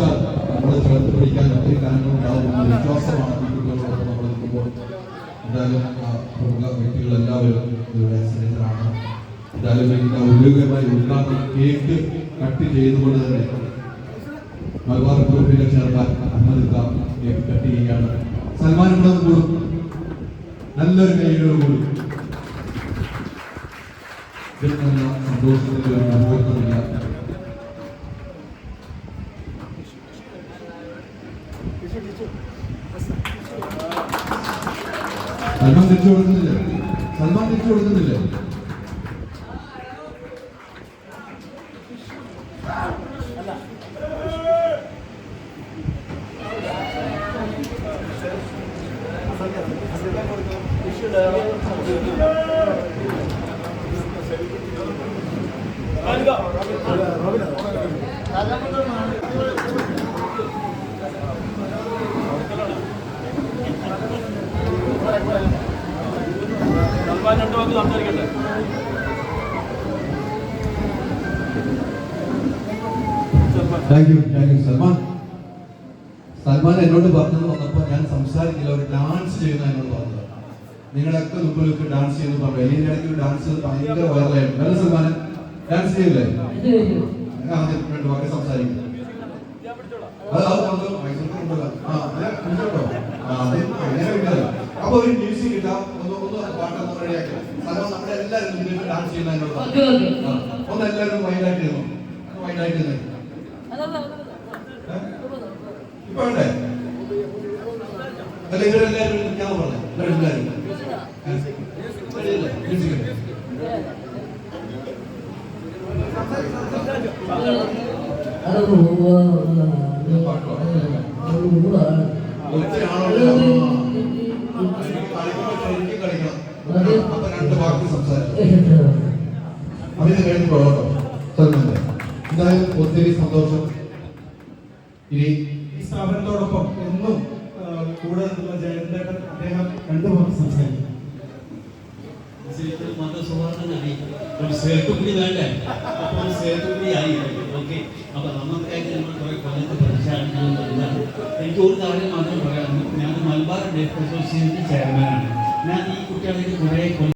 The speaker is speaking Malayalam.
ശ്രമിച്ചാൽ നമ്മൾ ചേർത്ത് പിടിക്കാൻ ഒത്തിരി കാര്യങ്ങൾ വിശ്വാസമാണ് കുട്ടികളോടൊപ്പം നമ്മൾ നിൽക്കുമ്പോൾ. എന്തായാലും പ്രമുഖ വ്യക്തികൾ എല്ലാവരും ഇവിടെ സ്നേഹിതരാണ് എന്തായാലും ഇതിന്റെ ഔദ്യോഗികമായി ഉദ്ഘാടനം കേക്ക് കട്ട് ചെയ്തുകൊണ്ട് തന്നെ മലബാർ ഗ്രൂപ്പിന്റെ ചെയർമാൻ അഹമ്മദ് കേക്ക് കട്ട് ചെയ്യുകയാണ്. സൽമാൻ ഇവിടെ കൂടും. നല്ലൊരു കൈയോട് കൂടും. ഇതിൽ നല്ല ഒരു മുഹൂർത്തമില്ല. സൽമാൻ തിരിച്ചു കൊടുക്കുന്നില്ല സൽമാൻ തിരിച്ചു കൊടുക്കുന്നില്ല രണ്ടു സംസാരിക്കട്ടെ thank you thank you Salman. Salman എന്നോട് പറഞ്ഞത് വന്നപ്പോൾ ഞാൻ സംസാരിക്കില്ല ഒരു ഡാൻസ് ചെയ്യുന്ന എന്നോട് പറഞ്ഞത്. നിങ്ങളൊക്കെ മുമ്പിലൊക്കെ ഡാൻസ് ചെയ്യുന്നു പറഞ്ഞു ഇതിന്റെ ഇടയ്ക്ക് ഡാൻസ് ഭയങ്കര വൈറലായിരുന്നു അല്ല സൽമാൻ? ഡാൻസ് ചെയ്യില്ലേ? ആദ്യം രണ്ട് വാക്ക് സംസാരിക്കും. അത് അപ്പൊ ഒരു മ്യൂസിക് ഇട്ടാ ഒന്ന് ഒന്ന് പാട്ടൊന്ന് റെഡിയാക്കി സൽമാൻ നമ്മുടെ എല്ലാവരും മുമ്പിൽ ഡാൻസ് ചെയ്യുന്ന എന്നോട് പറഞ്ഞു. ആ, ഒന്ന് എല്ലാവരും വൈൻഡായിട്ട് ഇരുന്നു വൈൻഡായിട്ട് ഇരുന്നു ഇപ്പൊ വേണ്ടേ അല്ല ഇവരെല്ലാവരും ഞാൻ പറഞ്ഞു ഇവരെല്ലാരും പാട്ടോ ഇല്ല, അപ്പൊ രണ്ട് വാക്ക് സംസാരിച്ചു അതിന് കഴിഞ്ഞ് പോകട്ടോ എന്തായാലും ഒത്തിരി സന്തോഷം ഇനി ഈ സ്ഥാപനത്തോടൊപ്പം എന്നും കൂടെ നിന്നുള്ള അദ്ദേഹം രണ്ടു വാക്ക് സംസാരിക്കും സേത്തുകൂടി വേണ്ടേ അപ്പൊ ഒരു സേത്തുകൂടി ആയി ഓക്കെ അപ്പൊ നമുക്കായിട്ട് നമ്മൾ കുറെ കൊല്ലത്ത് പഠിച്ചാണ് എനിക്ക് ഒരു കാര്യം മാത്രം പറയാം ഞാൻ മലബാർ ഡെഫ് അസോസിയേഷൻ ചെയർമാനാണ് ഞാൻ ഈ കുട്ടികളെ കുറെ